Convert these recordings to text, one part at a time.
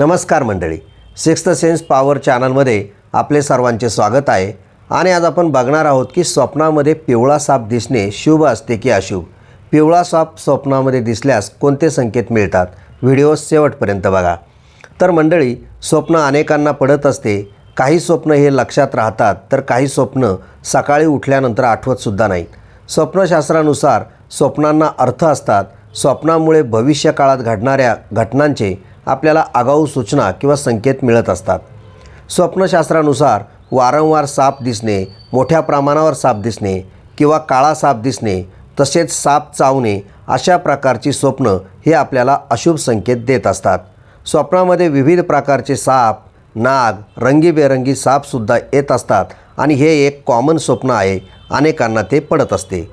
नमस्कार मंडळी. Sixth sense power चॅनलमध्ये आपले सर्वांचे स्वागत आहे. आणि आज आपण बघणार आहोत की स्वप्नामध्ये पिवळा साप दिसणे शुभ असते की अशुभ? पिवळा साप स्वप्नामध्ये दिसल्यास कोणते संकेत मिळतात? व्हिडिओ शेवटपर्यंत बघा. तर मंडळी स्वप्न अनेकांना पडत असते. काही स्वप्न हे लक्षात राहतात तर काही स्वप्न सकाळी उठल्यानंतर आठवतसुद्धा नाहीत. स्वप्नशास्त्रानुसार स्वप्नांना अर्थ असतात. स्वप्नामुळे भविष्यकाळात घडणाऱ्या घटनांचे आपल्याला आगाऊ सूचना किंवा संकेत मिळत असतात. स्वप्नशास्त्रानुसार वारंवार साप दिसणे मोठ्या प्रमाणावर साप दिसणे किंवा काळा साप दिसणे तसेच साप चावणे अशा प्रकारची स्वप्न हे आपल्याला अशुभ संकेत देत असतात. स्वप्नामध्ये विविध प्रकारचे साप नाग रंगीबेरंगी सापसुद्धा येत असतात आणि हे एक कॉमन स्वप्न आहे अनेकांना ते पडत असते.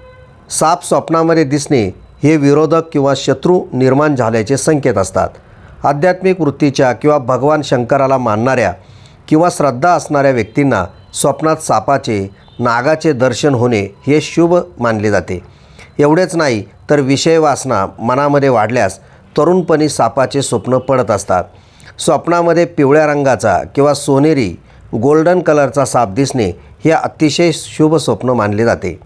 साप स्वप्नामध्ये दिसणे हे विरोधक किंवा शत्रू निर्माण झाल्याचे संकेत असतात. आध्यात्मिक वृत्तीच्या किंवा भगवान शंकराला मानणाऱ्या किंवा श्रद्धा असणाऱ्या व्यक्तींना स्वप्नात सापाचे नागाचे दर्शन होणे हे शुभ मानले जाते. एवढेच नाही तर विषय वासना मनामध्ये वाढल्यास तरुणपणी सापाचे स्वप्न पडत असतात. स्वप्नामध्ये पिवळ्या रंगाचा किंवा सोनेरी गोल्डन कलरचा साप दिसणे हे अतिशय शुभ स्वप्न मानले जाते.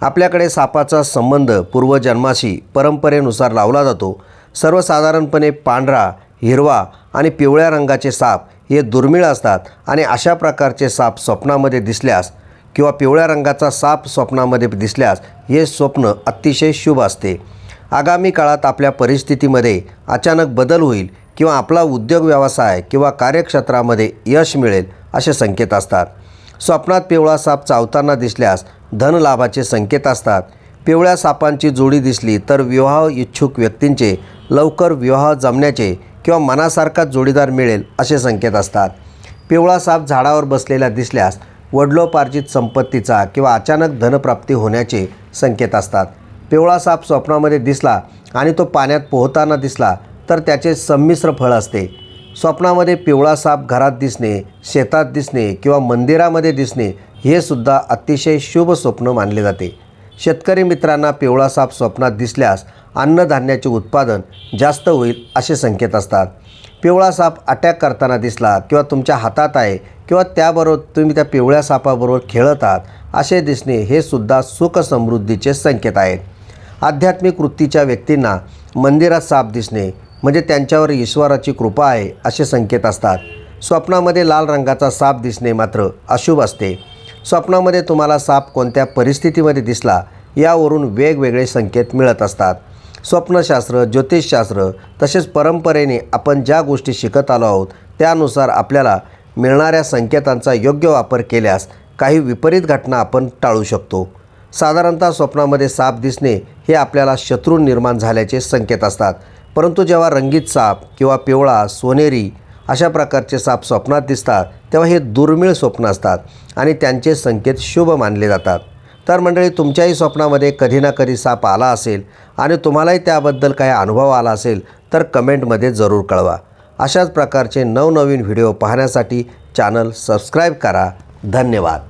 आपल्याकडे सापाचा संबंध पूर्वजन्माशी परंपरेनुसार लावला जातो. सर्वसाधारणपणे पांढरा हिरवा आणि पिवळ्या रंगाचे साप हे दुर्मिळ असतात आणि अशा प्रकारचे साप स्वप्नामध्ये दिसल्यास किंवा पिवळ्या रंगाचा साप स्वप्नामध्ये दिसल्यास हे स्वप्न अतिशय शुभ असते. आगामी काळात आपल्या परिस्थितीमध्ये अचानक बदल होईल किंवा आपला उद्योग व्यवसाय किंवा कार्यक्षेत्रामध्ये यश मिळेल असे संकेत असतात. स्वप्नात पिवळा साप चावताना दिसल्यास धनलाभाचे संकेत असतात. पिवळ्या सापांची जोडी दिसली तर विवाह इच्छुक व्यक्तींचे लवकर विवाह जमण्याचे किंवा मनासारखा जोडीदार मिळेल असे संकेत असतात. पिवळा साप झाडावर बसलेला दिसल्यास वडलोपार्जित संपत्तीचा किंवा अचानक धनप्राप्ती होण्याचे संकेत असतात. पिवळा साप स्वप्नामध्ये दिसला आणि तो पाण्यात पोहताना दिसला तर त्याचे संमिश्र फळ असते. स्वप्नामध्ये पिवळा साप घरात दिसणे शेतात दिसणे किंवा मंदिरामध्ये दिसणे हे सुद्धा अतिशय शुभ स्वप्न मानले जाते. शेतकरी मित्रांना पिवळा साप स्वप्नात दिसल्यास अन्नधान्याचे उत्पादन जास्त होईल असे संकेत असतात. पिवळा साप अटॅक करताना दिसला किंवा तुमच्या हातात आहे किंवा त्याबरोबर तुम्ही त्या पिवळ्या सापाबरोबर खेळत आहात असे दिसणे हे सुद्धा सुख समृद्धीचे संकेत आहेत. आध्यात्मिक वृत्तीच्या व्यक्तींना मंदिरात साप दिसणे म्हणजे त्यांच्यावर ईश्वराची कृपा आहे असे संकेत असतात. स्वप्नामध्ये लाल रंगाचा साप दिसणे मात्र अशुभ असते. स्वप्नामध्ये तुम्हाला साप कोणत्या परिस्थितीमध्ये दिसला यावरून वेगवेगळे संकेत मिळत असतात. स्वप्नशास्त्र ज्योतिषशास्त्र तसेच परंपरेने आपण ज्या गोष्टी शिकत आलो आहोत त्यानुसार आपल्याला मिळणाऱ्या संकेतांचा योग्य वापर केल्यास काही विपरीत घटना आपण टाळू शकतो. साधारणतः स्वप्नामध्ये साप दिसणे हे आपल्याला शत्रू निर्माण झाल्याचे संकेत असतात. परंतु जेव्हा रंगीत साप किंवा पिवळा सोनेरी अशा प्रकारचे साप स्वप्नात दिसतात तेव्हा हे दुर्मिळ स्वप्न असतात आणि त्यांचे संकेत शुभ मानले जातात. तर मंडळी तुमच्याही स्वप्नामध्ये कधी ना कधी साप आला असेल आणि तुम्हालाही त्याबद्दल काही अनुभव आला असेल तर कमेंटमध्ये जरूर कळवा. अशाच प्रकारचे नवनवीन व्हिडिओ पाहण्यासाठी चॅनल सबस्क्राईब करा. धन्यवाद.